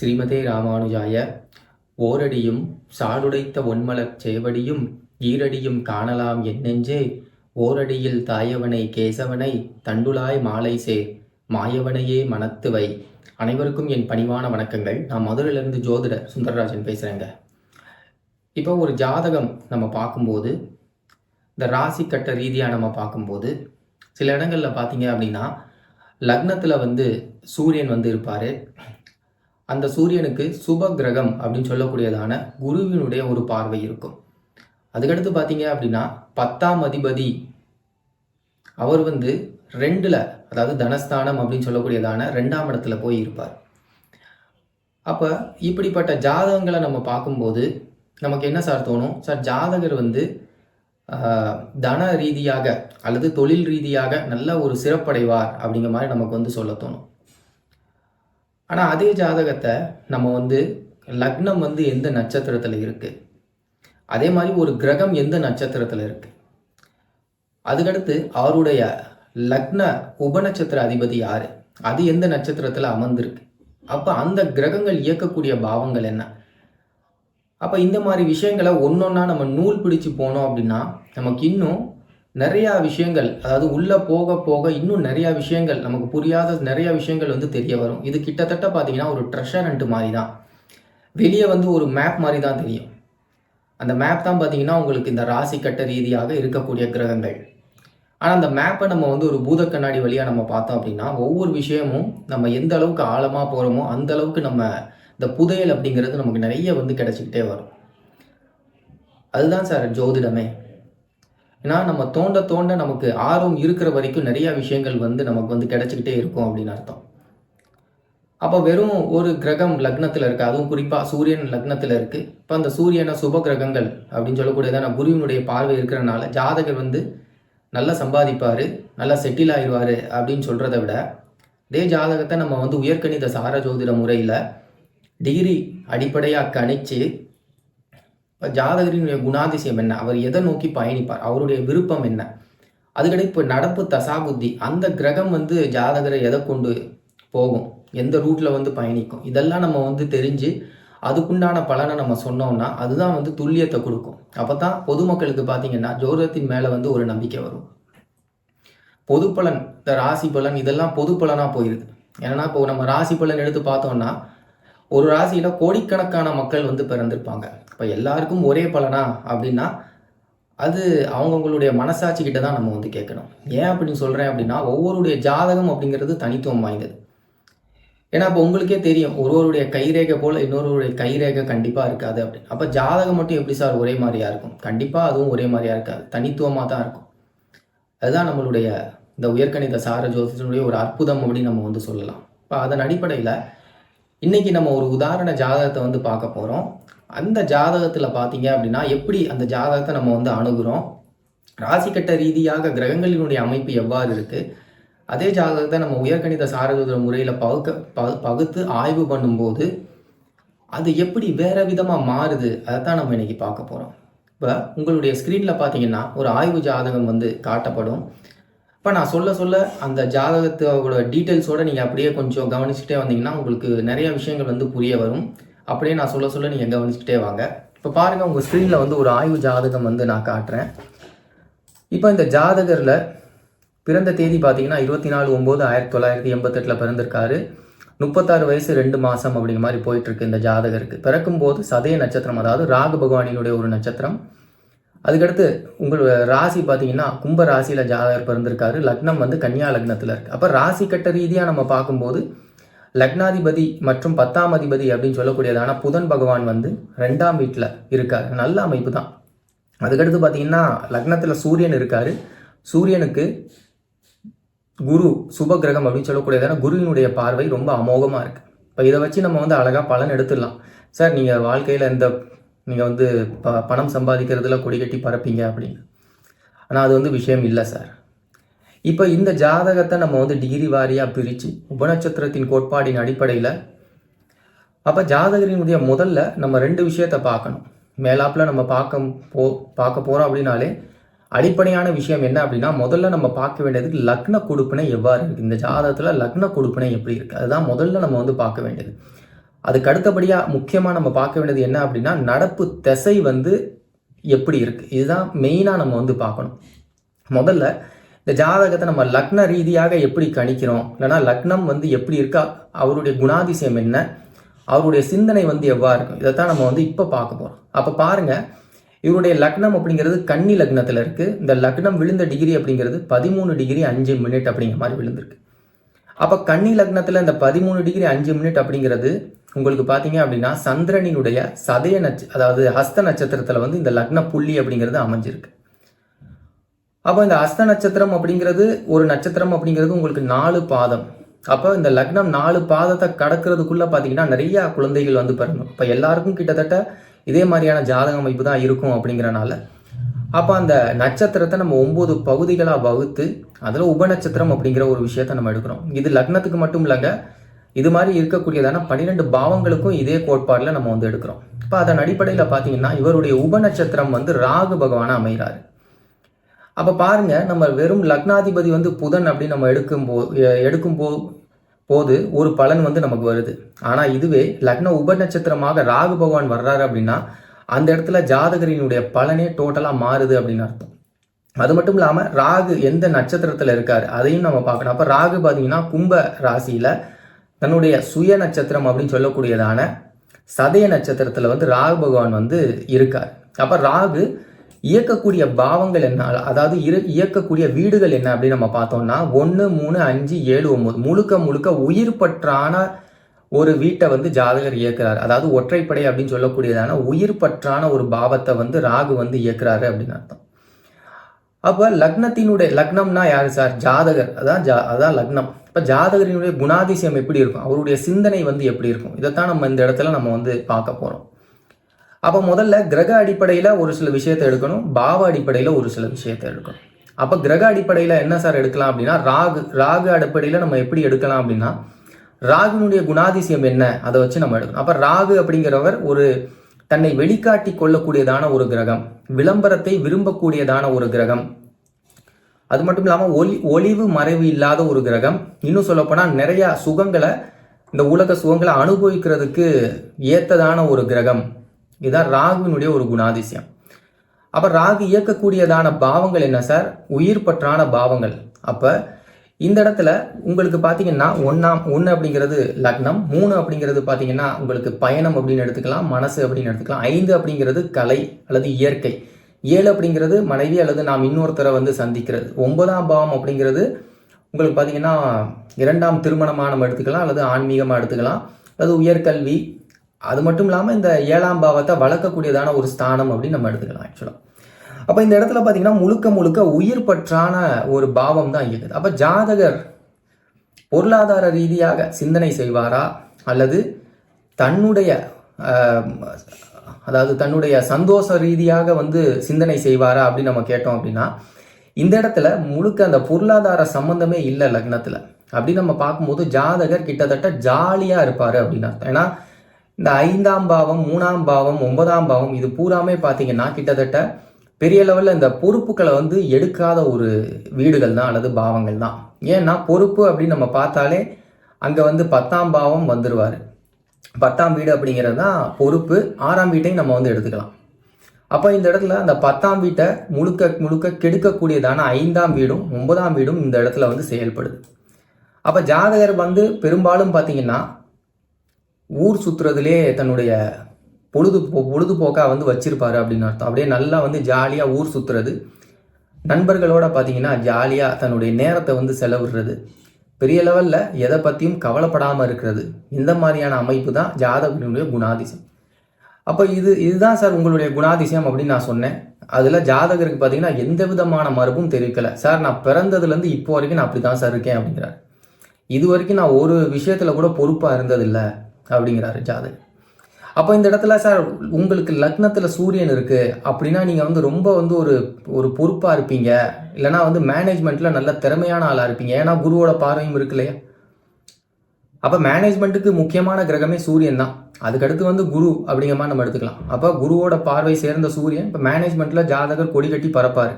ஸ்ரீமதே ராமானுஜாய. ஓரடியும் சாடுடைத்த ஒன்மலர் சேவடியும் ஈரடியும் காணலாம் என்னெஞ்சே. ஓரடியில் தாயவனை கேசவனை தண்டுலாய் மாலை சே. மாயவனையே மனத்துவை அனைவருக்கும் என் பணிவான வணக்கங்கள். நான் மதுரையிலிருந்து ஜோதிடர் சுந்தரராஜன் பேசுகிறேங்க இப்போ ஒரு ஜாதகம் நம்ம பார்க்கும்போது இந்த ராசி கட்ட ரீதியாக நம்ம பார்க்கும்போது சில இடங்களில் பார்த்தீங்க அப்படின்னா லக்னத்தில் வந்து சூரியன் வந்து இருப்பார். அந்த சூரியனுக்கு சுப கிரகம் அப்படின்னு சொல்லக்கூடியதான குருவினுடைய ஒரு பார்வை இருக்கும். அதுக்கடுத்து பார்த்தீங்க அப்படின்னா பத்தாம் அதிபதி. அவர் வந்து ரெண்டில் அதாவது தனஸ்தானம் அப்படின்னு சொல்லக்கூடியதான ரெண்டாம் இடத்துல போய் இருப்பார். அப்போ இப்படிப்பட்ட ஜாதகங்களை நம்ம பார்க்கும்போது நமக்கு என்ன சார் தோணும்? சார் ஜாதகர் வந்து தன ரீதியாக அல்லது தொழில் ரீதியாக நல்ல ஒரு சிறப்படைவார் அப்படிங்கிற மாதிரி நமக்கு வந்து சொல்ல தோணும். ஆனால் அதே ஜாதகத்தை நம்ம வந்து லக்னம் வந்து எந்த நட்சத்திரத்தில் இருக்குது அதே மாதிரி ஒரு கிரகம் எந்த நட்சத்திரத்தில் இருக்குது அதுக்கடுத்து அவருடைய லக்ன உபநட்சத்திர அதிபதி யார்? அது எந்த நட்சத்திரத்தில் அமர்ந்திருக்கு? அப்போ அந்த கிரகங்கள் இயக்கக்கூடிய பாவங்கள் என்ன? அப்போ இந்த மாதிரி விஷயங்களை ஒன்றொன்னா நம்ம நூல் பிடிச்சு போனோம் அப்படின்னா நமக்கு இன்னும் நிறையா விஷயங்கள் அதாவது உள்ளே போக போக இன்னும் நிறையா விஷயங்கள் நமக்கு புரியாத நிறையா விஷயங்கள் வந்து தெரிய வரும். இது கிட்டத்தட்ட பார்த்தீங்கன்னா ஒரு ட்ரெஷர் ஹண்ட் மாதிரி தான் வெளியே வந்து ஒரு மேப் மாதிரி தான் தெரியும். அந்த மேப் தான் பார்த்தீங்கன்னா உங்களுக்கு இந்த ராசி கட்ட ரீதியாக இருக்கக்கூடிய கிரகங்கள். ஆனால் அந்த மேப்பை நம்ம வந்து ஒரு பூத கண்ணாடி வழியாக நம்ம பார்த்தோம் அப்படின்னா ஒவ்வொரு விஷயமும் நம்ம எந்த அளவுக்கு ஆழமாக போகிறோமோ அந்த அளவுக்கு நம்ம இந்த புதையல் அப்படிங்கிறது நமக்கு நிறைய வந்து கிடச்சிக்கிட்டே வரும். அதுதான் சார் ஜோதிடமே. ஏன்னா நம்ம தோண்ட தோண்ட நமக்கு ஆர்வம் இருக்கிற வரைக்கும் நிறையா விஷயங்கள் வந்து நமக்கு வந்து கிடச்சிக்கிட்டே இருக்கும் அப்படின்னு அர்த்தம். அப்போ வெறும் ஒரு கிரகம் லக்னத்தில் இருக்குது அதுவும் குறிப்பாக சூரியன் லக்னத்தில் இருக்குது இப்போ அந்த சூரியனை சுப கிரகங்கள் அப்படின்னு சொல்லக்கூடியதான குருவினுடைய பார்வை இருக்கிறனால ஜாதகர் வந்து நல்லா சம்பாதிப்பார் நல்லா செட்டில் ஆயிடுவார் அப்படின்னு சொல்கிறத விட இதே ஜாதகத்தை நம்ம வந்து உயர்கணித சார ஜோதிட முறையில் டிகிரி அடிப்படையாக கணிச்சு ஜாதகரினுடைய குணாதிசயம் என்ன? அவர் எதை நோக்கி பயணிப்பார்? அவருடைய விருப்பம் என்ன? அதுக்கடுத்து இப்போ நடப்பு தசாபுத்தி அந்த கிரகம் வந்து ஜாதகரை எதை கொண்டு போகும்? எந்த ரூட்டில் வந்து பயணிக்கும்? இதெல்லாம் நம்ம வந்து தெரிஞ்சு அதுக்குண்டான பலனை நம்ம சொன்னோம்னா அதுதான் வந்து துல்லியத்தை கொடுக்கும். அப்போ தான் பொதுமக்களுக்கு பார்த்தீங்கன்னா ஜோதிடத்தின் மேலே வந்து ஒரு நம்பிக்கை வரும். பொது பலன் இந்த ராசி பலன் இதெல்லாம் பொது பலனாக போயிடுது ஏன்னா இப்போ நம்ம ராசி பலன் எடுத்து பார்த்தோம்னா ஒரு ராசியில் கோடிக்கணக்கான மக்கள் வந்து பிறந்திருப்பாங்க. இப்போ எல்லாருக்கும் ஒரே பலனா அப்படின்னா அது அவங்கவுங்களுடைய மனசாட்சிக்கிட்ட தான் நம்ம வந்து கேட்கணும். ஏன் அப்படின்னு சொல்கிறேன் அப்படின்னா ஒவ்வொருடைய ஜாதகம் அப்படிங்கிறது தனித்துவம் வாய்ந்தது. ஏன்னா இப்போ உங்களுக்கே தெரியும் ஒருவருடைய கைரேகை போல் இன்னொருவருடைய கைரேகை கண்டிப்பாக இருக்காது அப்படின்னு. அப்போ ஜாதகம் மட்டும் எப்படி சார் ஒரே மாதிரியாக இருக்கும்? கண்டிப்பாக அதுவும் ஒரே மாதிரியா இருக்காது. தனித்துவமாக தான் இருக்கும். அதுதான் நம்மளுடைய இந்த உயர்கணித சார ஜோதிடனுடைய ஒரு அற்புதம் அப்படின்னு நம்ம வந்து சொல்லலாம். இப்போ அதன் அடிப்படையில் இன்றைக்கி நம்ம ஒரு உதாரண ஜாதகத்தை வந்து பார்க்க போகிறோம் அந்த ஜாதகத்தில் பார்த்தீங்க அப்படின்னா எப்படி அந்த ஜாதகத்தை நம்ம வந்து அணுகிறோம்? ராசிக்கட்ட ரீதியாக கிரகங்களினுடைய அமைப்பு எவ்வாறு இருக்குது அதே ஜாதகத்தை நம்ம உயர்கணித சாரஜோதிட முறையில் பகுக்க பகு பகுத்து ஆய்வு பண்ணும்போது அது எப்படி வேறு விதமாக மாறுது? அதை தான் நம்ம இன்றைக்கி பார்க்க போகிறோம் இப்போ உங்களுடைய ஸ்க்ரீனில் பார்த்தீங்கன்னா ஒரு ஆய்வு ஜாதகம் வந்து காட்டப்படும். இப்போ நான் சொல்ல சொல்ல அந்த ஜாதகத்தோட டீட்டெயில்ஸோடு நீங்கள் அப்படியே கொஞ்சம் கவனிச்சுட்டே வந்தீங்கன்னா உங்களுக்கு நிறைய விஷயங்கள் வந்து புரிய வரும். அப்படியே நான் சொல்ல சொல்ல நீங்கள் கவனிச்சுக்கிட்டே வாங்க. இப்போ பாருங்கள் உங்கள் ஸ்க்ரீனில் வந்து ஒரு ஆய்வு ஜாதகம் வந்து நான் காட்டுறேன். இப்போ இந்த ஜாதகரில் பிறந்த தேதி பார்த்தீங்கன்னா இருபத்தி நாலு ஒம்பது ஆயிரத்தி தொள்ளாயிரத்தி எண்பத்தெட்டில் பிறந்திருக்காரு. முப்பத்தாறு வயசு ரெண்டு மாதம் அப்படிங்கிற மாதிரி போயிட்டுருக்கு இந்த ஜாதகருக்கு. பிறக்கும்போது சதய நட்சத்திரம் அதாவது ராகு பகவானினுடைய ஒரு நட்சத்திரம். அதுக்கடுத்து உங்கள் ராசி பார்த்தீங்கன்னா கும்ப ராசியில் ஜாதகர் பிறந்திருக்காரு. லக்னம் வந்து கன்னியா லக்னத்தில் இருக்குது அப்போ ராசி கட்ட ரீதியாக நம்ம பார்க்கும்போது லக்னாதிபதி மற்றும் பத்தாம் அதிபதி அப்படின்னு சொல்லக்கூடியதான புதன் பகவான் வந்து ரெண்டாம் வீட்டில் இருக்கார். நல்ல அமைப்பு தான் அதுக்கடுத்து பார்த்தீங்கன்னா லக்னத்தில் சூரியன் இருக்கார். சூரியனுக்கு குரு சுப கிரகம் அப்படின்னு சொல்லக்கூடியதான குருவினுடைய பார்வை ரொம்ப அமோகமாக இருக்குது இப்போ இதை வச்சு நம்ம வந்து அழகாக பலன் எடுத்துடலாம். சார் நீங்கள் வாழ்க்கையில் இந்த நீங்கள் வந்து ப பணம் சம்பாதிக்கிறதுல கொடி கட்டி பறப்பீங்க அப்படின்னு. ஆனால் அது வந்து விஷயம் இல்லை சார். இப்போ இந்த ஜாதகத்தை நம்ம வந்து டிகிரி வாரியாக பிரித்து உபநட்சத்திரத்தின் கோட்பாடின் அடிப்படையில் அப்போ ஜாதகரினுடைய முதல்ல நம்ம ரெண்டு விஷயத்தை பார்க்கணும். மேலாப்பில் நம்ம பார்க்க போ பார்க்க போகிறோம் அப்படின்னாலே அடிப்படையான விஷயம் என்ன அப்படின்னா முதல்ல நம்ம பார்க்க வேண்டியது லக்ன கொடுப்பினை எவ்வாறு இருக்குது இந்த ஜாதகத்தில் லக்ன கொடுப்பினை எப்படி இருக்குது அதுதான் முதல்ல நம்ம வந்து பார்க்க வேண்டியது. அதுக்கு அடுத்தபடியாக முக்கியமாக நம்ம பார்க்க வேண்டியது என்ன அப்படின்னா நடப்பு திசை வந்து எப்படி இருக்குது இதுதான் மெயினாக நம்ம வந்து பார்க்கணும். முதல்ல இந்த ஜாதகத்தை நம்ம லக்ன ரீதியாக எப்படி கணிக்கிறோம்? இல்லைனா லக்னம் வந்து எப்படி இருக்கா? அவருடைய குணாதிசயம் என்ன? அவருடைய சிந்தனை வந்து எவ்வாறு இருக்கும்? இதைத்தான் நம்ம வந்து இப்போ பார்க்க போகிறோம் அப்போ பாருங்கள் இவருடைய லக்னம் அப்படிங்கிறது கன்னி லக்னத்தில் இருக்குது இந்த லக்னம் விழுந்த டிகிரி அப்படிங்கிறது பதிமூணு டிகிரி அஞ்சு மினிட் அப்படிங்கிற மாதிரி விழுந்திருக்கு. அப்போ கன்னி லக்னத்தில் இந்த பதிமூணு டிகிரி அஞ்சு மினிட் அப்படிங்கிறது உங்களுக்கு பார்த்தீங்க அப்படின்னா சந்திரனினுடைய சதய நட்ச அதாவது ஹஸ்த நட்சத்திரத்தில் வந்து இந்த லக்ன புள்ளி அப்படிங்கிறது அமைஞ்சிருக்கு. அப்போ இந்த அஸ்த நட்சத்திரம் அப்படிங்கிறது ஒரு நட்சத்திரம் அப்படிங்கிறது உங்களுக்கு நாலு பாதம். அப்போ இந்த லக்னம் நாலு பாதத்தை கடக்கிறதுக்குள்ளே பார்த்தீங்கன்னா நிறைய குழந்தைகள் வந்து பிறந்தோம். இப்போ எல்லாருக்கும் கிட்டத்தட்ட இதே மாதிரியான ஜாதக அமைப்பு தான் இருக்கும் அப்படிங்கிறனால. அப்போ அந்த நட்சத்திரத்தை நம்ம ஒம்பது பகுதிகளாக வகுத்து அதில் உபநட்சத்திரம் அப்படிங்கிற ஒரு விஷயத்த நம்ம எடுக்கிறோம். இது லக்னத்துக்கு மட்டும் இல்லைங்க இது மாதிரி இருக்கக்கூடியதான பன்னிரெண்டு பாவங்களுக்கும் இதே கோட்பாடில் நம்ம வந்து எடுக்கிறோம். இப்போ அதன் அடிப்படையில் பார்த்தீங்கன்னா இவருடைய உபநட்சத்திரம் வந்து ராகு பகவான அமைகிறாரு. அப்போ பாருங்க நம்ம வெறும் லக்னாதிபதி வந்து புதன் அப்படின்னு நம்ம எடுக்கும் போ எடுக்கும் போ போது ஒரு பலன் வந்து நமக்கு வருது. ஆனால் இதுவே லக்ன உபநட்சத்திரமாக ராகு பகவான் வர்றாரு அப்படின்னா அந்த இடத்துல ஜாதகரினுடைய பலனே டோட்டலாக மாறுது அப்படின்னு அர்த்தம். அது மட்டும் இல்லாமல் ராகு எந்த நட்சத்திரத்தில் இருக்கார் அதையும் நம்ம பார்க்கணும். அப்போ ராகு பார்த்தீங்கன்னா கும்ப ராசியில் தன்னுடைய சுய நட்சத்திரம் அப்படின்னு சொல்லக்கூடியதான சதய நட்சத்திரத்தில் வந்து ராகு பகவான் வந்து இருக்கார். அப்போ ராகு இயக்கக்கூடிய பாவங்கள் என்ன? அதாவது இரு இயக்கக்கூடிய வீடுகள் என்ன அப்படின்னு நம்ம பார்த்தோம்னா ஒன்று மூணு அஞ்சு ஏழு ஒம்பது. முழுக்க முழுக்க உயிர் பற்றான ஒரு வீட்டை வந்து ஜாதகர் இயக்குறாரு. அதாவது ஒற்றைப்படை அப்படின்னு சொல்லக்கூடியதான உயிர் பற்றான ஒரு பாவத்தை வந்து ராகு வந்து இயக்குறாரு அப்படின்னு அர்த்தம். அப்போ லக்னத்தினுடைய லக்னம்னா யார் சார்? ஜாதகர். அதான் ஜா அதான் லக்னம். இப்போ ஜாதகரினுடைய குணாதிசயம் எப்படி இருக்கும்? அவருடைய சிந்தனை வந்து எப்படி இருக்கும்? இதைத்தான் நம்ம இந்த இடத்துல நம்ம வந்து பார்க்க போகிறோம் அப்போ முதல்ல கிரக அடிப்படையில் ஒரு சில விஷயத்தை எடுக்கணும் பாவ அடிப்படையில் ஒரு சில விஷயத்தை எடுக்கணும். அப்போ கிரக அடிப்படையில் என்ன சார் எடுக்கலாம் அப்படின்னா ராகு ராகு அடிப்படையில் நம்ம எப்படி எடுக்கலாம் அப்படின்னா ராகுனுடைய குணாதிசயம் என்ன அதை வச்சு நம்ம எடுக்கணும். அப்போ ராகு அப்படிங்கிறவர் ஒரு தன்னை வெளிக்காட்டி கொள்ளக்கூடியதான ஒரு கிரகம் விளம்பரத்தை விரும்பக்கூடியதான ஒரு கிரகம். அது மட்டும் இல்லாமல் ஒலி ஒளிவு மறைவு இல்லாத ஒரு கிரகம். இன்னும் சொல்லப்போனால் நிறையா சுகங்களை இந்த உலக சுகங்களை அனுபவிக்கிறதுக்கு ஏத்ததான ஒரு கிரகம். இதுதான் ராகுவினுடைய ஒரு குணாதிசயம். அப்போ ராகு இயக்கக்கூடியதான பாவங்கள் என்ன சார்? உயிர் பற்றான பாவங்கள். அப்போ இந்த இடத்துல உங்களுக்கு பார்த்தீங்கன்னா ஒன்றாம் ஒன்று அப்படிங்கிறது லக்னம் மூணு அப்படிங்கிறது பார்த்தீங்கன்னா உங்களுக்கு பயணம் அப்படின்னு எடுத்துக்கலாம் மனசு அப்படின்னு எடுத்துக்கலாம் ஐந்து அப்படிங்கிறது கலை அல்லது இயற்கை. ஏழு அப்படிங்கிறது மனைவி அல்லது நாம் இன்னொருத்தரை வந்து சந்திக்கிறது. ஒன்பதாம் பாவம் அப்படிங்கிறது உங்களுக்கு பார்த்தீங்கன்னா இரண்டாம் திருமணமாக நம்ம எடுத்துக்கலாம் அல்லது ஆன்மீகமாக எடுத்துக்கலாம் அல்லது உயர்கல்வி அது மட்டும் இல்லாமல் இந்த ஏழாம் பாவத்தை வளர்க்கக்கூடியதான ஒரு ஸ்தானம் அப்படின்னு நம்ம எடுத்துக்கலாம் ஆக்சுவலாக அப்போ இந்த இடத்துல பார்த்தீங்கன்னா முழுக்க முழுக்க உயிர் பற்றான ஒரு பாவம் தான் இருக்குது. அப்போ ஜாதகர் பொருளாதார ரீதியாக சிந்தனை செய்வாரா? அல்லது தன்னுடைய அதாவது தன்னுடைய சந்தோஷ ரீதியாக வந்து சிந்தனை செய்வாரா அப்படின்னு நம்ம கேட்டோம் அப்படின்னா இந்த இடத்துல முழுக்க அந்த பொருளாதார சம்பந்தமே இல்லை லக்னத்தில். அப்படி நம்ம பார்க்கும்போது ஜாதகர் கிட்டத்தட்ட ஜாலியாக இருப்பார் அப்படின்னு அர்த்தம். ஏன்னா இந்த ஐந்தாம் பாவம் மூணாம் பாவம் ஒன்பதாம் பாவம் இது பூராமே பார்த்தீங்கன்னா கிட்டத்தட்ட பெரிய லெவலில் இந்த பொறுப்புகளை வந்து எடுக்காத ஒரு வீடுகள் தான் அல்லது பாவங்கள் தான் ஏன்னா பொறுப்பு அப்படின்னு நம்ம பார்த்தாலே அங்கே வந்து பத்தாம் பாவம் வந்துடுவார் பத்தாம் வீடு அப்படிங்கிறது தான் பொறுப்பு. ஆறாம் வீட்டையும் நம்ம வந்து எடுத்துக்கலாம். அப்போ இந்த இடத்துல அந்த பத்தாம் வீட்டை முழுக்க முழுக்க கெடுக்கக்கூடியதான ஐந்தாம் வீடும் ஒன்பதாம் வீடும் இந்த இடத்துல வந்து செயல்படுது. அப்போ ஜாதகர் வந்து பெரும்பாலும் பார்த்தீங்கன்னா ஊர் சுற்றுறதுலே தன்னுடைய பொழுது பொழுதுபோக்காக வந்து வச்சுருப்பாரு அப்படின்னு அர்த்தம். அப்படியே நல்லா வந்து ஜாலியாக ஊர் சுற்றுறது நண்பர்களோட பார்த்தீங்கன்னா ஜாலியாக தன்னுடைய நேரத்தை வந்து செலவிடுறது. பெரிய லெவலில் எதை பற்றியும் கவலைப்படாமல் இருக்கிறது. இந்த மாதிரியான அமைப்பு தான் ஜாதகனுடைய குணாதிசயம். அப்போ இது இதுதான் சார் உங்களுடைய குணாதிசயம் அப்படின்னு நான் சொன்னேன். அதில் ஜாதகருக்கு பார்த்தீங்கன்னா எந்த விதமான மரபும் தெரிவிக்கலை. சார் நான் பிறந்ததுலேருந்து இப்போ வரைக்கும் நான் அப்படி தான் சார் இருக்கேன் அப்படிங்கிறார். இது வரைக்கும் நான் ஒரு விஷயத்தில் கூட பொறுப்பாக இருந்ததில்லை. அப்படிங்கிறாரு ஜாதகர். அப்போ இந்த இடத்துல சார் உங்களுக்கு லக்னத்தில் சூரியன் இருக்குது அப்படின்னா நீங்கள் வந்து ரொம்ப வந்து ஒரு ஒரு பொறுப்பாக இருப்பீங்க. இல்லைனா வந்து மேனேஜ்மெண்ட்டில் நல்ல திறமையான ஆளாக இருப்பீங்க. ஏன்னா குருவோட பார்வையும் இருக்கு இல்லையா? அப்போ மேனேஜ்மெண்ட்டுக்கு முக்கியமான கிரகமே சூரியன் தான். அதுக்கடுத்து வந்து குரு அப்படிங்கிற மாதிரி நம்ம எடுத்துக்கலாம். அப்போ குருவோட பார்வை சேர்ந்த சூரியன் இப்போ மேனேஜ்மெண்ட்டில் ஜாதகர் கொடி கட்டி பறப்பார்.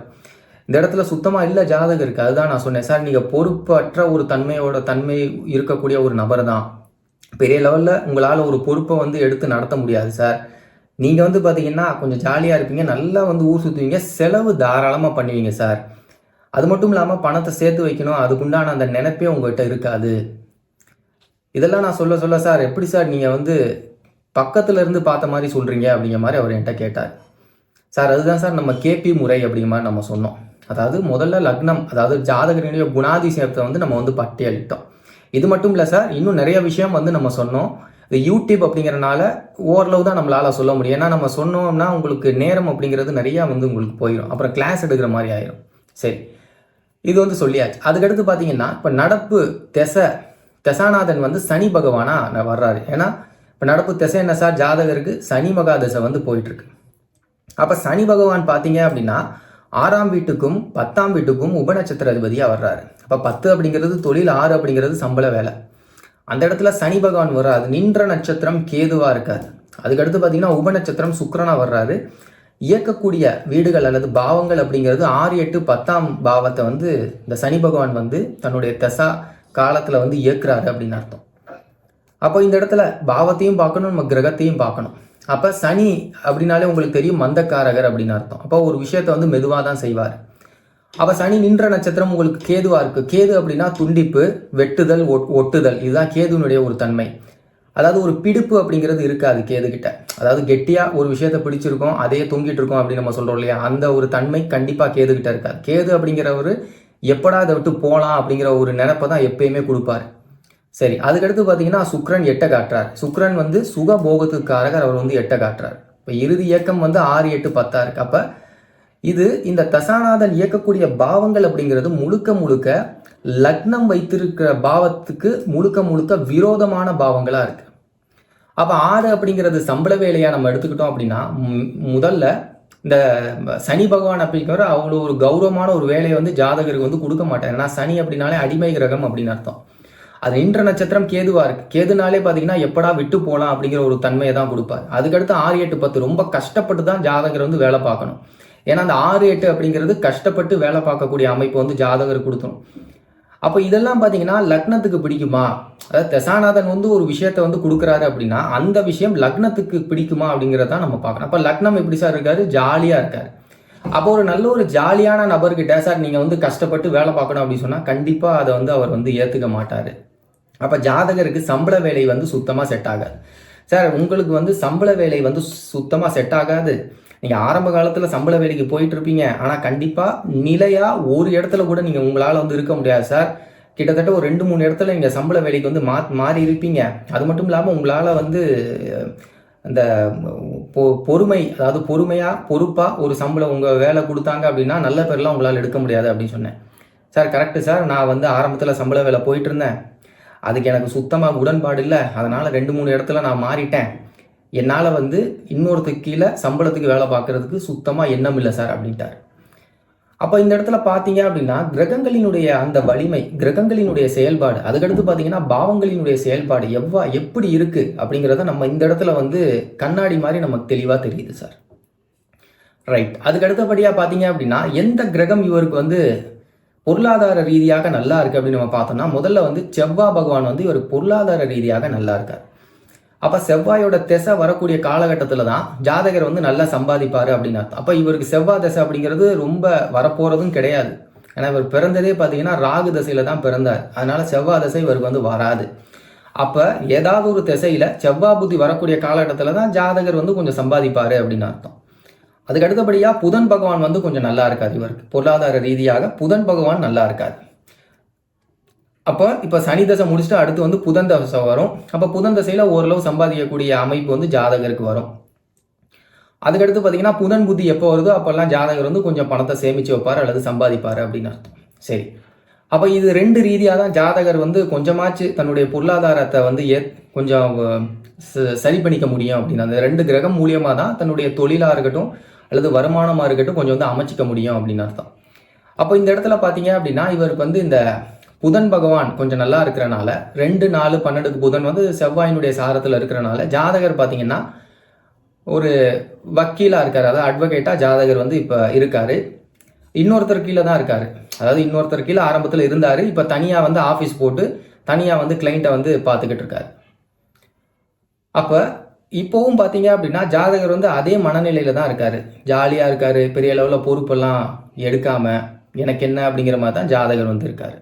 இந்த இடத்துல சுத்தமாக இல்லை ஜாதகம் இருக்குது அதுதான் நான் சொன்னேன். சார் நீங்கள் பொறுப்பற்ற ஒரு தன்மையோட தன்மை இருக்கக்கூடிய ஒரு நபர் தான். பெரிய லெவலில் உங்களால் ஒரு பொறுப்பை வந்து எடுத்து நடத்த முடியாது சார் நீங்கள் வந்து பார்த்தீங்கன்னா கொஞ்சம் ஜாலியாக இருப்பீங்க நல்லா வந்து ஊர் சுற்றுவீங்க செலவு தாராளமாக பண்ணுவீங்க சார் அது மட்டும் இல்லாமல் பணத்தை சேர்த்து வைக்கணும் அதுக்குண்டான அந்த நினைப்பே உங்கள்கிட்ட இருக்காது. இதெல்லாம் நான் சொல்ல சொல்ல சார் எப்படி சார் நீங்கள் வந்து பக்கத்துல இருந்து பார்த்த மாதிரி சொல்கிறீங்க அப்படிங்கிற மாதிரி அவர் என்கிட்ட கேட்டார். சார் அதுதான் சார் நம்ம கேபி முறை அப்படிங்கிற மாதிரி நம்ம சொன்னோம். அதாவது முதல்ல லக்னம் அதாவது ஜாதகரினுடைய குணாதிசயத்தை வந்து நம்ம வந்து பட்டியலிட்டோம். இது மட்டும் இல்லை சார் இன்னும் நிறைய விஷயம் வந்து நம்ம சொன்னோம். இந்த யூடியூப் அப்படிங்கிறனால ஓரளவு தான் நம்மளால் சொல்ல முடியும். ஏன்னா நம்ம சொன்னோம்னா உங்களுக்கு நேரம் அப்படிங்கிறது நிறையா வந்து உங்களுக்கு போயிடும் அப்புறம் கிளாஸ் எடுக்கிற மாதிரி ஆயிரும். சரி. இது வந்து சொல்லியாச்சு. அதுக்கடுத்து பார்த்தீங்கன்னா இப்போ நடப்பு திசை தசாநாதன் வந்து சனி பகவானாக நான் வர்றாரு. ஏன்னா இப்போ நடப்பு திசை என்ன சார்? ஜாதகருக்கு சனி மகா திசை வந்து போயிட்டுருக்கு அப்போ சனி பகவான் பார்த்தீங்க அப்படின்னா ஆறாம் வீட்டுக்கும் பத்தாம் வீட்டுக்கும் உபநட்சத்திர அதிபதியாக வர்றாரு அப்போ பத்து அப்படிங்கிறது தொழில் ஆறு அப்படிங்கிறது சம்பள வேலை. அந்த இடத்துல சனி பகவான் வர்றாரு. நின்ற நட்சத்திரம் கேதுவாக இருக்காது. அதுக்கடுத்து பார்த்தீங்கன்னா உபநட்சத்திரம் சுக்கரனாக வர்றாரு. இயக்கக்கூடிய வீடுகள் அல்லது பாவங்கள் அப்படிங்கிறது ஆறு எட்டு பத்தாம் பாவத்தை வந்து இந்த சனி பகவான் வந்து தன்னுடைய தசா காலத்தில் வந்து இயக்குறாரு அப்படின்னு அர்த்தம். அப்போ இந்த இடத்துல பாவத்தையும் பார்க்கணும் நம்ம கிரகத்தையும் பார்க்கணும். அப்போ சனி அப்படின்னாலே உங்களுக்கு தெரியும் மந்தக்காரகர் அப்படின்னு அர்த்தம். அப்போ ஒரு விஷயத்தை வந்து மெதுவாக தான் செய்வார். அப்போ சனி நின்ற நட்சத்திரம் உங்களுக்கு கேதுவாக இருக்குது கேது அப்படின்னா துண்டிப்பு வெட்டுதல் ஒட்- ஒட்டுதல். இதுதான் கேதுனுடைய ஒரு தன்மை. அதாவது ஒரு பிடிப்பு அப்படிங்கிறது இருக்காது கேதுகிட்ட. அதாவது கெட்டியாக ஒரு விஷயத்த பிடிச்சிருக்கோம் அதையே தொங்கிட்டு இருக்கோம் அப்படின்னு நம்ம சொல்கிறோம் இல்லையா? அந்த ஒரு தன்மை கண்டிப்பாக கேதுகிட்ட இருக்காது. கேது அப்படிங்கிறவர் எப்படா அதை விட்டு போகலாம் அப்படிங்கிற ஒரு நினப்பை தான் எப்பயுமே கொடுப்பாரு. சரி அதுக்கடுத்து பார்த்தீங்கன்னா சுக்ரன் எட்ட காட்டுறார். சுக்ரன் வந்து சுக போகத்துக்காரகர் அவர் வந்து எட்டை காட்டுறார். இப்போ இறுதி இயக்கம் வந்து ஆறு எட்டு பத்தா இருக்கு. அப்போ இது இந்த தசாநாதன் இயக்கக்கூடிய பாவங்கள் அப்படிங்கிறது முழுக்க முழுக்க லக்னம் வைத்திருக்கிற பாவத்துக்கு முழுக்க முழுக்க விரோதமான பாவங்களாக இருக்கு. அப்போ ஆறு அப்படிங்கிறது சம்பள வேலையா நம்ம எடுத்துக்கிட்டோம் அப்படின்னா முதல்ல இந்த சனி பகவான் அப்படிங்கிற அவ்வளோ ஒரு கௌரவமான ஒரு வேலையை வந்து ஜாதகருக்கு வந்து கொடுக்க மாட்டார். ஏன்னா சனி அப்படின்னாலே அடிமை கிரகம் அப்படின்னு அர்த்தம். அது இன்ற நட்சத்திரம் கேதுவா இருக்கு. கேதுனாலே பார்த்தீங்கன்னா எப்படா விட்டு போகலாம் அப்படிங்கிற ஒரு தன்மையை தான் கொடுப்பார். அதுக்கடுத்து ஆறு எட்டு பத்து ரொம்ப கஷ்டப்பட்டு தான் ஜாதகர் வந்து வேலை பார்க்கணும். ஏன்னா அந்த ஆறு எட்டு அப்படிங்கிறது கஷ்டப்பட்டு வேலை பார்க்கக்கூடிய அமைப்பு வந்து ஜாதகர் கொடுத்தணும் அப்போ இதெல்லாம் பார்த்தீங்கன்னா லக்னத்துக்கு பிடிக்குமா? அதாவது தசாநாதன் வந்து ஒரு விஷயத்த வந்து கொடுக்குறாரு அப்படின்னா அந்த விஷயம் லக்னத்துக்கு பிடிக்குமா அப்படிங்கிறத நம்ம பார்க்கணும். அப்போ லக்னம் எப்படி சார் இருக்காரு? ஜாலியாக இருக்காரு. அப்போ ஒரு நல்ல ஒரு ஜாலியான நபர்கிட்ட சார் நீங்கள் வந்து கஷ்டப்பட்டு வேலை பார்க்கணும் அப்படின்னு சொன்னால் கண்டிப்பாக அதை வந்து அவர் வந்து ஏற்றுக்க மாட்டார். அப்போ ஜாதகருக்கு சம்பள வேலை வந்து சுத்தமாக செட் ஆகாது. சார் உங்களுக்கு வந்து சம்பள வேலை வந்து சுத்தமாக செட் ஆகாது. நீங்கள் ஆரம்ப காலத்தில் சம்பள வேலைக்கு போயிட்டு இருப்பீங்க. ஆனால் கண்டிப்பாக நிலையாக ஒரு இடத்துல கூட நீங்கள் உங்களால் வந்து இருக்க முடியாது சார். கிட்டத்தட்ட ஒரு ரெண்டு மூணு இடத்துல நீங்கள் சம்பள வேலைக்கு வந்து மா மாறி இருப்பீங்க. அது மட்டும் இல்லாமல் உங்களால் வந்து அந்த பொ பொறுமை அதாவது பொறுமையாக பொறுப்பாக ஒரு சம்பளம் உங்கள் வேலை கொடுத்தாங்க அப்படின்னா நல்ல பேர்லாம் உங்களால் எடுக்க முடியாது அப்படின்னு சொன்னேன். Sir correct sir. நான் வந்து ஆரம்பத்தில் சம்பள வேலை போயிட்டு இருந்தேன். அதுக்கு எனக்கு சுத்தமாக உடன்பாடு இல்லை. அதனால் ரெண்டு மூணு இடத்துல நான் மாறிட்டேன். என்னால் வந்து இன்னொருத்துக்கு கீழே சம்பளத்துக்கு வேலை பார்க்கறதுக்கு சுத்தமாக எண்ணம் இல்லை சார் அப்படின்ட்டார். அப்போ இந்த இடத்துல பார்த்தீங்க அப்படின்னா கிரகங்களினுடைய அந்த வலிமை கிரகங்களினுடைய செயல்பாடு அதுக்கடுத்து பார்த்தீங்கன்னா பாவங்களினுடைய செயல்பாடு எவ்வா எப்படி இருக்குது அப்படிங்கிறத நம்ம இந்த இடத்துல வந்து கண்ணாடி மாதிரி நமக்கு தெளிவாக தெரியுது சார். ரைட் அதுக்கு அடுத்தபடியாக பார்த்தீங்க அப்படின்னா எந்த கிரகம் இவருக்கு வந்து பொருளாதார ரீதியாக நல்லா இருக்குது அப்படின்னு நம்ம பார்த்தோம்னா முதல்ல வந்து செவ்வாய் பகவான் வந்து இவருக்கு பொருளாதார ரீதியாக நல்லா இருக்கார். அப்போ செவ்வாயோட திசை வரக்கூடிய காலகட்டத்தில் தான் ஜாதகர் வந்து நல்லா சம்பாதிப்பார் அப்படின்னு அர்த்தம். அப்போ இவருக்கு செவ்வாய் திசை அப்படிங்கிறது ரொம்ப வரப்போகிறதும் கிடையாது. ஏன்னா இவர் பிறந்ததே பார்த்தீங்கன்னா ராகு திசையில தான் பிறந்தார். அதனால செவ்வாய் திசை இவருக்கு வந்து வராது. அப்போ ஏதாவது ஒரு திசையில செவ்வாய் புத்தி வரக்கூடிய காலகட்டத்தில் தான் ஜாதகர் வந்து கொஞ்சம் சம்பாதிப்பார் அப்படின்னு அர்த்தம். அதுக்கு அடுத்தபடியாக புதன் பகவான் வந்து கொஞ்சம் நல்லா இருக்காது இவருக்கு பொருளாதார ரீதியாக புதன் பகவான் நல்லா இருக்காது அப்போ இப்போ சனி தசை முடிச்சுட்டு அடுத்து வந்து புதன் தசை வரும். அப்போ புதன் தசையில் ஓரளவு சம்பாதிக்கக்கூடிய அமைப்பு வந்து ஜாதகருக்கு வரும். அதுக்கடுத்து பார்த்தீங்கன்னா புதன் புத்தி எப்போ வருதோ அப்போல்லாம் ஜாதகர் வந்து கொஞ்சம் பணத்தை சேமித்து வைப்பார் அல்லது சம்பாதிப்பார் அப்படின்னு அர்த்தம். சரி. அப்போ இது ரெண்டு ரீதியாக தான் ஜாதகர் வந்து கொஞ்சமாச்சு தன்னுடைய பொருளாதாரத்தை வந்து ஏ கொஞ்சம் ச- சரி பண்ணிக்க முடியும் அப்படின்னு. அந்த ரெண்டு கிரகம் மூலியமாக தான் தன்னுடைய தொழிலாக இருக்கட்டும் அல்லது வருமானமாக இருக்கட்டும் கொஞ்சம் வந்து அமைச்சிக்க முடியும் அப்படின்னு அர்த்தம். அப்போ இந்த இடத்துல பார்த்தீங்க அப்படின்னா இவருக்கு வந்து இந்த புதன் பகவான் கொஞ்சம் நல்லா இருக்கிறனால ரெண்டு நாலு பன்னெண்டுக்கு புதன் வந்து செவ்வாயினுடைய சாரத்தில் இருக்கிறனால ஜாதகர் பார்த்தீங்கன்னா ஒரு வக்கீலாக இருக்கார். அதாவது அட்வொகேட்டாக ஜாதகர் வந்து இப்போ இருக்கார். இன்னொருத்தர் கீழே தான் இருக்கார். அதாவது இன்னொருத்தர் கீழே ஆரம்பத்தில் இருந்தார். இப்போ தனியாக வந்து ஆஃபீஸ் போட்டு தனியாக வந்து கிளைண்ட்டை வந்து பார்த்துக்கிட்டு இருக்காரு. அப்போ இப்போவும் பார்த்தீங்க அப்படின்னா ஜாதகர் வந்து அதே மனநிலையில் தான் இருக்காரு. ஜாலியாக இருக்காரு பெரிய லெவலில் பொறுப்பெல்லாம் எடுக்காமல் எனக்கு என்ன அப்படிங்கிற மாதிரி தான் ஜாதகர் வந்து இருக்காரு.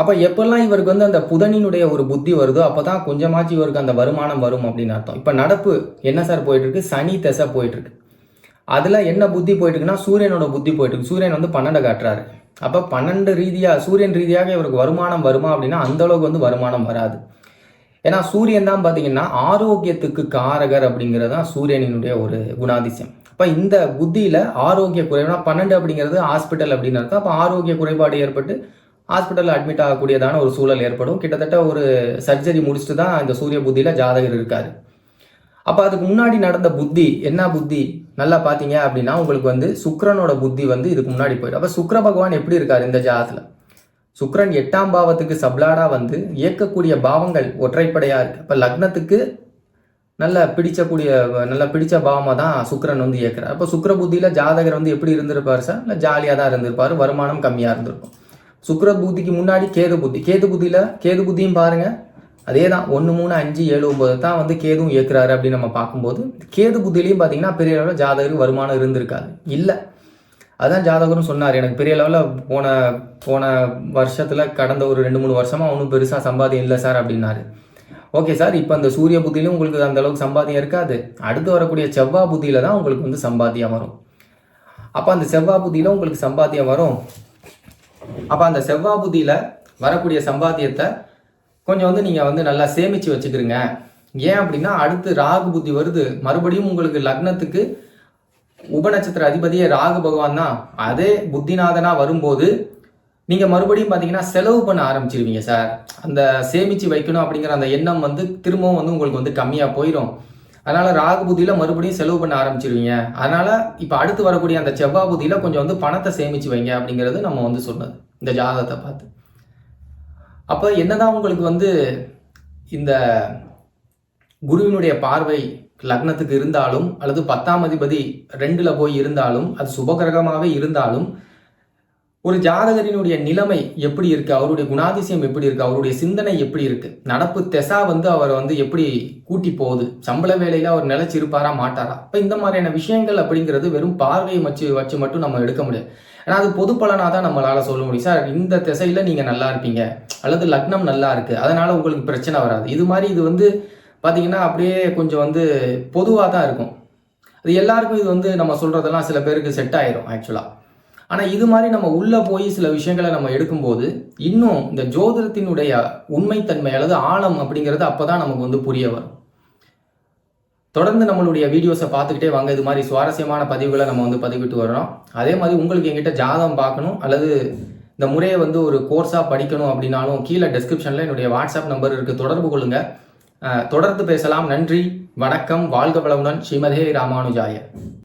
அப்போ எப்பெல்லாம் இவருக்கு வந்து அந்த புதனினுடைய ஒரு புத்தி வருதோ அப்போ தான் கொஞ்சமாச்சும் இவருக்கு அந்த வருமானம் வரும் அப்படின்னு அர்த்தம். இப்போ நடப்பு என்ன சார் போயிட்டுருக்கு? சனி தசை போயிட்டுருக்கு. அதில் என்ன புத்தி போயிட்டுருக்குன்னா சூரியனோட புத்தி போயிட்டுருக்கு. சூரியன் வந்து பன்னெண்டை காட்டுறாரு. அப்போ பன்னெண்டு ரீதியாக சூரியன் ரீதியாக இவருக்கு வருமானம் வருமா அப்படின்னா அந்த அளவுக்கு வந்து வருமானம் வராது. ஏன்னா சூரியன் தான் பார்த்தீங்கன்னா ஆரோக்கியத்துக்கு காரகர் அப்படிங்கிறது தான் சூரியனினுடைய ஒரு குணாதிசயம். அப்போ இந்த புத்தியில் ஆரோக்கிய குறைவுனா பன்னெண்டு அப்படிங்கிறது ஹாஸ்பிட்டல் அப்படின்னு அர்த்தம். அப்போ ஆரோக்கிய குறைபாடு ஏற்பட்டு ஹாஸ்பிட்டலில் அட்மிட் ஆகக்கூடியதான ஒரு சூழல் ஏற்படும். கிட்டத்தட்ட ஒரு சர்ஜரி முடிச்சுட்டு தான் இந்த சூரிய புத்தியில் ஜாதகர் இருக்கார். அப்போ அதுக்கு முன்னாடி நடந்த புத்தி என்ன புத்தி? நல்லா பார்த்தீங்க அப்படின்னா உங்களுக்கு வந்து சுக்கரனோட புத்தி வந்து இதுக்கு முன்னாடி போயிடும். அப்போ சுக்கர பகவான் எப்படி இருக்கார் இந்த ஜாதத்தில்? சுக்ரன் எட்டாம் பாவத்துக்கு சப்ளாடா வந்து இயக்கக்கூடிய பாவங்கள் ஒற்றைப்படையாக இருக்குது இப்போ லக்னத்துக்கு நல்ல பிடிச்சக்கூடிய நல்ல பிடிச்ச பாவமாக தான் சுக்ரன் வந்து இயக்கிறார். அப்போ சுக்கர புத்தியில் ஜாதகர் வந்து எப்படி இருந்திருப்பார் சார்? இல்லை ஜாலியாக தான் இருந்திருப்பார் வருமானம் கம்மியாக இருந்திருக்கும். சுக்கர புத்திக்கு முன்னாடி கேது புத்தி. கேது புத்தியில் கேது புத்தியும் பாருங்கள் அதே தான் ஒன்று மூணு அஞ்சு ஏழு ஒம்பது தான் வந்து கேதுவும் இயக்குறாரு அப்படின்னு நம்ம பார்க்கும்போது கேது புத்திலையும் பார்த்தீங்கன்னா பெரிய அளவில் ஜாதகருக்கு வருமானம் இருந்திருக்காது. இல்லை. அதான் ஜாதகரும் சொன்னார் எனக்கு பெரிய லெவலில் போன போன வருஷத்தில் கடந்த ஒரு ரெண்டு மூணு வருஷமாக ஒன்றும் பெருசாக சம்பாதியம் இல்லை சார் அப்படின்னாரு. ஓகே சார் இப்போ அந்த சூரிய புத்தியிலும் உங்களுக்கு அந்த அளவுக்கு சம்பாதியம் இருக்காது. அடுத்து வரக்கூடிய செவ்வாய் புத்தியில் தான் உங்களுக்கு வந்து சம்பாத்தியம் வரும். அப்போ அந்த செவ்வாய் புத்தியில் உங்களுக்கு சம்பாத்தியம் வரும். அப்போ அந்த செவ்வாய் புத்தியில் வரக்கூடிய சம்பாத்தியத்தை கொஞ்சம் வந்து நீங்கள் வந்து நல்லா சேமித்து வச்சுக்கிறீங்க ஏன் அப்படின்னா அடுத்து ராகு புத்தி வருது. மறுபடியும் உங்களுக்கு லக்னத்துக்கு உபநட்சத்திர அதிபதியே ராகு பகவான் தான். அதே புத்திநாதனா வரும்போது நீங்க மறுபடியும் பாத்தீங்கன்னா செலவு பண்ண ஆரம்பிச்சிருவீங்க சார் அந்த சேமிச்சு வைக்கணும் அப்படிங்கிற அந்த எண்ணம் வந்து திரும்பவும் வந்து உங்களுக்கு வந்து கம்மியா போயிடும் அதனால ராகு புத்தியில மறுபடியும் செலவு பண்ண ஆரம்பிச்சிருவீங்க. அதனால இப்ப அடுத்து வரக்கூடிய அந்த செவ்வாய் புத்தியில கொஞ்சம் வந்து பணத்தை சேமிச்சு வைங்க அப்படிங்கிறது நம்ம வந்து சொன்னது. இந்த ஜாதகத்தை பார்த்து. அப்ப என்னதான் உங்களுக்கு வந்து இந்த குருவினுடைய பார்வை லக்னத்துக்கு இருந்தாலும் அல்லது பத்தாம் அதிபதி ரெண்டில் போய் இருந்தாலும் அது சுபகிரகமாகவே இருந்தாலும் ஒரு ஜாதகரினுடைய நிலைமை எப்படி இருக்கு? அவருடைய குணாதிசயம் எப்படி இருக்கு? அவருடைய சிந்தனை எப்படி இருக்கு? நடப்பு தெசா வந்து அவரை வந்து எப்படி கூட்டி போகுது? சம்பள வேலையில அவர் நிலைச்சு இருப்பாரா மாட்டாரா? இப்போ இந்த மாதிரியான விஷயங்கள் அப்படிங்கிறது வெறும் பார்வையை வச்சு வச்சு மட்டும் நம்ம எடுக்க முடியாது. ஏன்னா அது பொது பலனாக தான் நம்மளால சொல்ல முடியும். சார் இந்த திசையில நீங்க நல்லா இருப்பீங்க. அல்லது லக்னம் நல்லா இருக்கு. அதனால உங்களுக்கு பிரச்சனை வராது. இது மாதிரி இது வந்து பார்த்தீங்கன்னா அப்படியே கொஞ்சம் வந்து பொதுவாக தான் இருக்கும். அது எல்லாருக்கும் இது வந்து நம்ம சொல்கிறதெல்லாம் சில பேருக்கு செட் ஆயிரும் ஆக்சுவலாக ஆனால் இது மாதிரி நம்ம உள்ளே போய் சில விஷயங்களை நம்ம எடுக்கும்போது இன்னும் இந்த ஜோதிடத்தினுடைய உண்மைத்தன்மை அல்லது ஆழம் அப்படிங்கிறது அப்போ தான் நமக்கு வந்து புரிய வரும். தொடர்ந்து நம்மளுடைய வீடியோஸை பார்த்துக்கிட்டே வாங்க. இது மாதிரி சுவாரஸ்யமான பதிவுகளை நம்ம வந்து பதிவிட்டு வர்றோம். அதே மாதிரி உங்களுக்கு எங்கிட்ட ஜாதகம் பார்க்கணும் அல்லது இந்த முறையை வந்து ஒரு கோர்ஸாக படிக்கணும் அப்படின்னாலும் கீழே டெஸ்கிரிப்ஷனில் என்னுடைய வாட்ஸ்அப் நம்பர் இருக்குது தொடர்பு கொள்ளுங்கள் தொடர்ந்து பேசலாம். நன்றி வணக்கம் வாழ்க வளமுடன் ஸ்ரீமதே ராமானுஜாய.